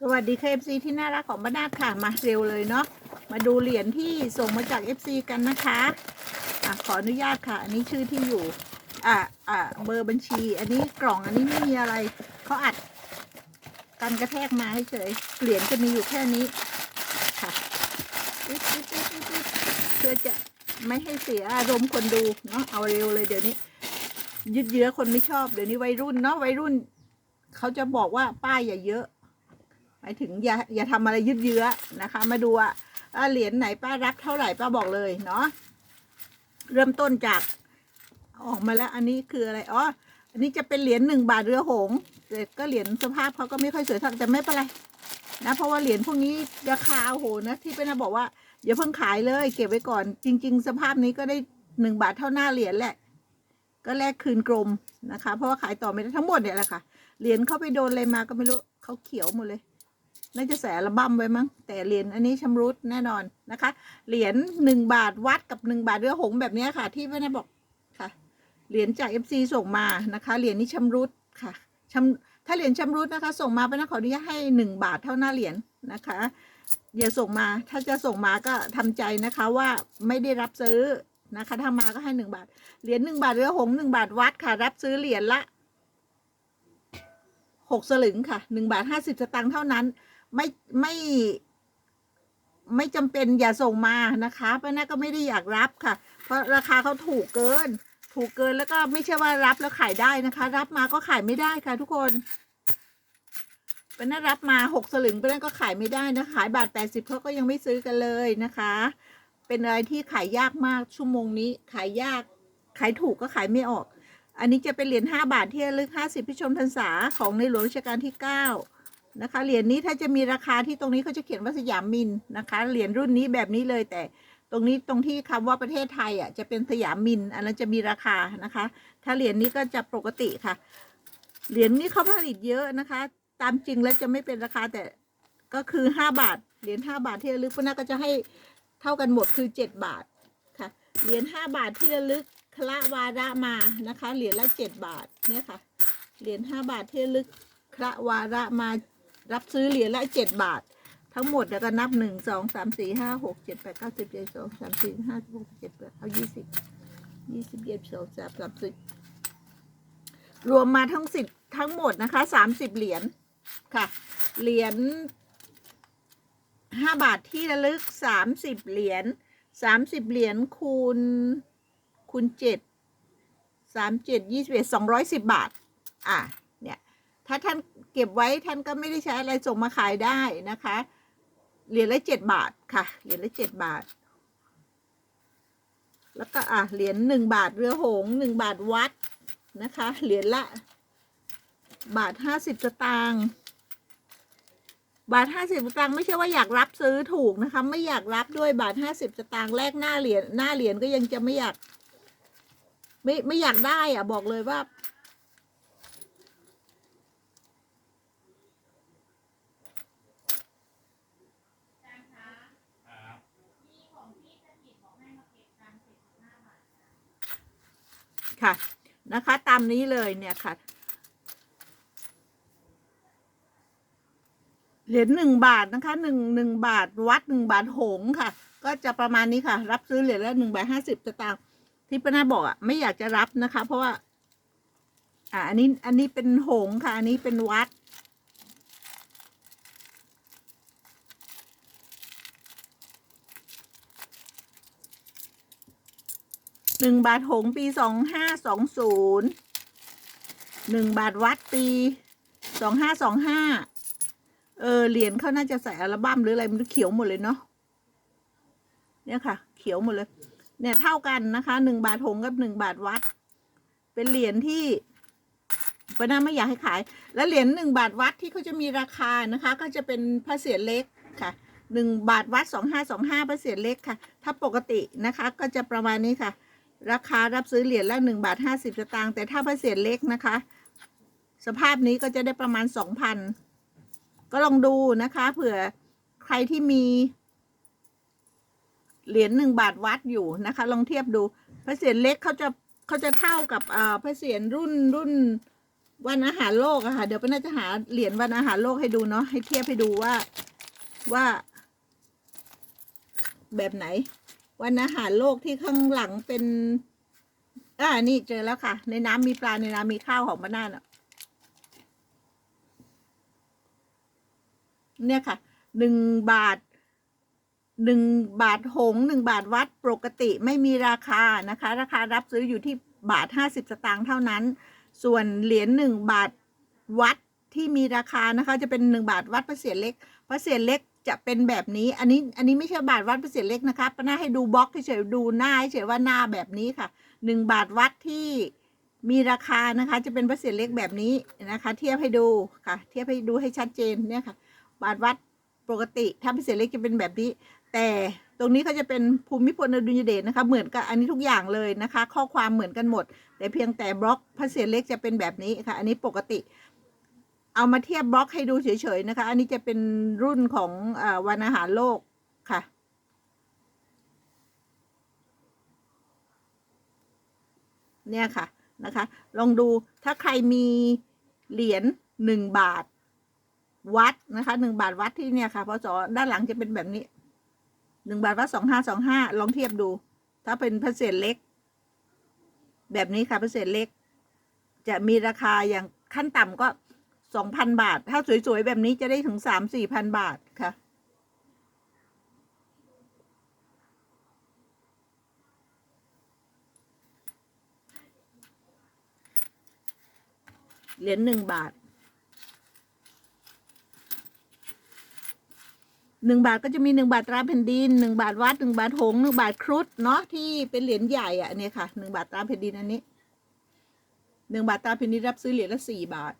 สวัสดีค่ะ FC ที่น่ารักของบ้านนาค่ะมาเร็วเลยเนาะมาดูเหรียญที่ส่งมาจาก FC กันนะคะอะขออนุญาตค่ะ อันนี้ชื่อที่อยู่อะอะเบอร์บัญชี อันนี้กล่องอันนี้ไม่มีอะไรเขาอัดกันกระแทกมาให้เฉยเหรียญจะมีอยู่แค่นี้ค่ะเพื่อจะไม่ให้เสียอารมณ์คนดูเนาะเอาเร็วเลยเดี๋ยวนี้ยืดเยื้อคนไม่ชอบเดี๋ยวนี้วัยรุ่นเนาะวัยรุ่นเขาจะบอกว่าป้ายอย่าเยอะ หมายถึงอย่าอย่าทำอะไรยืดเยื้อนะคะ มาดูอะเหรียญไหนป้ารับเท่าไหร่ป้าบอกเลยเนาะเริ่มต้นจากออกมาแล้วอันนี้คืออะไรอ๋ออันนี้จะเป็นเหรียญหนึ่งบาทเรือหงแต่ก็เหรียญสภาพเขาก็ไม่ค่อยสวยเท่าแต่ไม่เป็นไรนะเพราะว่าเหรียญพวกนี้ราคาโอ้โหนะที่เป็นนะบอกว่าอย่าเพิ่งขายเลยเก็บไว้ก่อน จริง ๆ สภาพนี้ก็ได้หนึ่งบาทเท่าหน้าเหรียญแหละ ก็แลกคืนกรมนะคะ เพราะว่าขายต่อไม่ได้ทั้งหมดเนี่ยแหละค่ะเหรียญเขาไปโดนอะไรมาก็ไม่รู้เขาเขียวหมดเลย น่าจะใส่อัลบั้มไว้มั้ง แต่เหรียญอันนี้ชำรุดแน่นอนนะคะ เหรียญหนึ่งบาทวัดกับหนึ่งบาทเรือหงแบบนี้ค่ะ ที่แม่นบอกค่ะ เหรียญจากเอฟซีส่งมานะคะ เหรียญนี้ชำรุดค่ะชำถ้าเหรียญชำรุดนะคะ ส่งมาเป็นขออนุญาตให้หนึ่งบาทเท่าหน้าเหรียญนะคะอย่าส่งมา ถ้าจะส่งมาก็ทำใจนะคะว่าไม่ได้รับซื้อนะคะ ถ้ามาก็ให้หนึ่งบาท เหรียญหนึ่งบาทเรือหงหนึ่งบาทวัดค่ะ รับซื้อเหรียญละหกสลึงค่ะหนึ่งบาทห้าสิบสตางค์เท่านั้น ไม่ไม่ไม่จำเป็นอย่าส่งมานะคะเพรานั่นก็ไม่ได้อยากรับค่ะ เพราะราคาเขาถูกเกิน ถูกเกินแล้วก็ไม่ใช่ว่ารับแล้วขายได้นะคะ รับมาก็ขายไม่ได้ค่ะ ทุกคนเป็นนั่นรับมาหกสลึงเป็นนั่นก็ขายไม่ได้นะขายบาทแปดสิบเขาก็ยังไม่ซื้อกันเลยนะคะ เป็นอะไรที่ขายยากมากชั่วโมงนี้ ขายยาก ขายถูกก็ขายไม่ออก อันนี้จะเป็นเหรียญห้าบาทที่ระลึกห้าสิบพิชมพรรษาของในหลวงรัชกาลที่เก้า นะคะ เหรียญนี้ถ้าจะมีราคาที่ตรงนี้เขาจะเขียนว่าสยามมินนะคะ เหรียญรุ่นนี้แบบนี้เลยแต่ตรงนี้ตรงที่คำว่าประเทศไทยอะจะเป็นสยามมิน อันนั้นจะมีราคานะคะ ถ้าเหรียญนี้ก็จะปกติค่ะ เหรียญนี้เขาผลิตเยอะนะคะ ตามจริงแล้วจะไม่เป็นราคาแต่ก็คือห้าบาท เหรียญห้าบาทที่ระลึกพวกนั้นก็จะให้เท่ากันหมดคือเจ็ดบาทค่ะ เหรียญห้าบาทที่ระลึกคละวาระมานะคะ เหรียญละเจ็ดบาทเนี่ยค่ะ เหรียญห้าบาทที่ระลึกคละวาระมา รับซื้อเหรียญละเจ็ดบาท ทั้งหมดแล้วก็นับหนึ่งสองสามสี่ห้าหกเจ็ดแปดเก้าสิบเจ็ดสองสามสี่ห้าหกเจ็ดแปดเอายี่สิบยี่สิบเอ็ดสองสามสามสิบรวมมาทั้งสิบทั้งหมดนะคะสามสิบเหรียญค่ะเหรียญห้าบาทที่ระลึกสามสิบเหรียญสามสิบเหรียญคูณคูณเจ็ดสามเจ็ดยี่สิบเอ็ดสองร้อยสิบบาท อะ เนี่ย ถ้าท่าน เก็บไว้ท่านก็ไม่ได้ใช้อะไรส่งมาขายได้นะคะ เหรียญละเจ็ดบาทค่ะ เหรียญละเจ็ดบาท แล้วก็อะเหรียญหนึ่งบาทเรือหงหนึ่งบาทวัดนะคะ เหรียญละ บาทห้าสิบสตางค์บาทห้าสิบสตางค์ไม่ใช่ว่าอยากรับซื้อถูกนะคะ ไม่อยากรับด้วยบาทห้าสิบสตางค์แลกหน้าเหรียญหน้าเหรียญก็ยังจะไม่อยาก ไม่ไม่อยากได้อะบอกเลยว่า ค่ะนะคะ ตามนี้เลยเนี่ยค่ะ เหรียญหนึ่งบาทนะคะหนึ่งหนึ่งบาทวัดหนึ่งบาทหงค่ะ ก็จะประมาณนี้ค่ะ รับซื้อเหรียญละหนึ่งบาทห้าสิบสตางค์ที่ป้านาบอกอะไม่อยากจะรับนะคะ เพราะว่า อ่าอันนี้อันนี้เป็นหงค่ะ อันนี้เป็นวัด หนึ่งบาทหงปีสองห้าสองศูนย์หนึ่งบาทวัดปีสองห้าสองห้าเออเหรียญเขาน่าจะใส่อัลบั้มหรืออะไรมันเขียวหมดเลยเนาะเนี่ยค่ะ เขียวหมดเลย เนี่ยเท่ากันนะคะหนึ่งบาทหงกับหนึ่งบาทวัด เป็นเหรียญที่ปานาไม่อยากให้ขาย แล้วเหรียญหนึ่งบาทวัดที่เขาจะมีราคานะคะ ก็จะเป็นพระเศียรเล็กค่ะหนึ่งบาทวัดสองห้าสองห้าพระเศียรเล็กค่ะ ถ้าปกตินะคะ ก็จะประมาณนี้ค่ะ ราคารับซื้อเหรียญละหนึ่งบาทห้าสิบสตางค์แต่ถ้าพระเศียรเล็กนะคะ สภาพนี้ก็จะได้ประมาณสองพันก็ลองดูนะคะเผื่อใครที่มี เหรียญหนึ่งบาทวัดอยู่นะคะ ลองเทียบดูพระเศียรเล็กเขาจะเขาจะเท่ากับอ่าพระเศียรรุ่นรุ่นวันอาหารโลกอะค่ะ เดี๋ยวป้าน่าจะหาเหรียญวันอาหารโลกให้ดูเนาะให้เทียบให้ดูว่าว่าแบบไหน วันอาหารโลกที่ข้างหลังเป็น อ่า นี่เจอแล้วค่ะ ในน้ำมีปลาในน้ำมีข้าวของป้าน่าเนาะเนี่ยค่ะ หนึ่งบาท หนึ่งบาทหงหนึ่งบาทวัดปกติไม่มีราคานะคะ ราคารับซื้ออยู่ที่บาทห้าสิบสตางค์เท่านั้น ส่วนเหรียญหนึ่งบาทวัดที่มีราคานะคะ จะเป็นหนึ่งบาทวัดพระเศียรเล็กพระเศียรเล็ก จะเป็นแบบนี้ อันนี้ อันนี้ไม่ใช่บาทวัดพระเศียรเล็กนะคะป้าหน้าให้ดูบล็อกเฉยๆดูหน้าเฉยๆว่าหน้าแบบนี้ค่ะหนึ่งบาทวัดที่มีราคานะคะ จะเป็นพระเศียรเล็กแบบนี้นะคะ เทียบให้ดูค่ะ เทียบให้ดูให้ชัดเจนเนี่ยค่ะ บาทวัดปกติ ถ้าพระเศียรเล็กจะเป็นแบบนี้ แต่ตรงนี้เขาจะเป็นภูมิพลอดุลยเดชนะคะ เหมือนกับอันนี้ทุกอย่างเลยนะคะ ข้อความเหมือนกันหมด แต่เพียงแต่บล็อกพระเศียรเล็กจะเป็นแบบนี้ค่ะ อันนี้ปกติ เอามาเทียบบล็อกให้ดูเฉยๆนะคะ อันนี้จะเป็นรุ่นของอวันอาหารโลกค่ะ เนี่ยค่ะนะคะ ลองดูถ้าใครมีเหรียญหนึ่งบาทวัดนะคะหนึ่งบาทวัดที่เนี่ยค่ะพศด้านหลังจะเป็นแบบนี้หนึ่งบาทวัดสองห้าสองห้าลองเทียบดู ถ้าเป็นเพระเศษเล็ก แบบนี้ค่ะเพระเศษเล็ก จะมีราคาอย่างขั้นต่ำก็ สองพันบาท ถ้าสวย ๆ แบบนี้จะได้ถึงสามสี่พันบาทค่ะ เหรียญหนึ่งบาทหนึ่งบาทก็จะมีหนึ่งบาทตราแผ่นดินหนึ่งบาทวัดหนึ่งบาทหงหนึ่งบาทครุฑเนาะที่เป็นเหรียญใหญ่อะเนี่ยค่ะหนึ่งบาทตราแผ่นดินอันนี้หนึ่งบาทตราแผ่นดินรับซื้อเหรียญละสี่บาท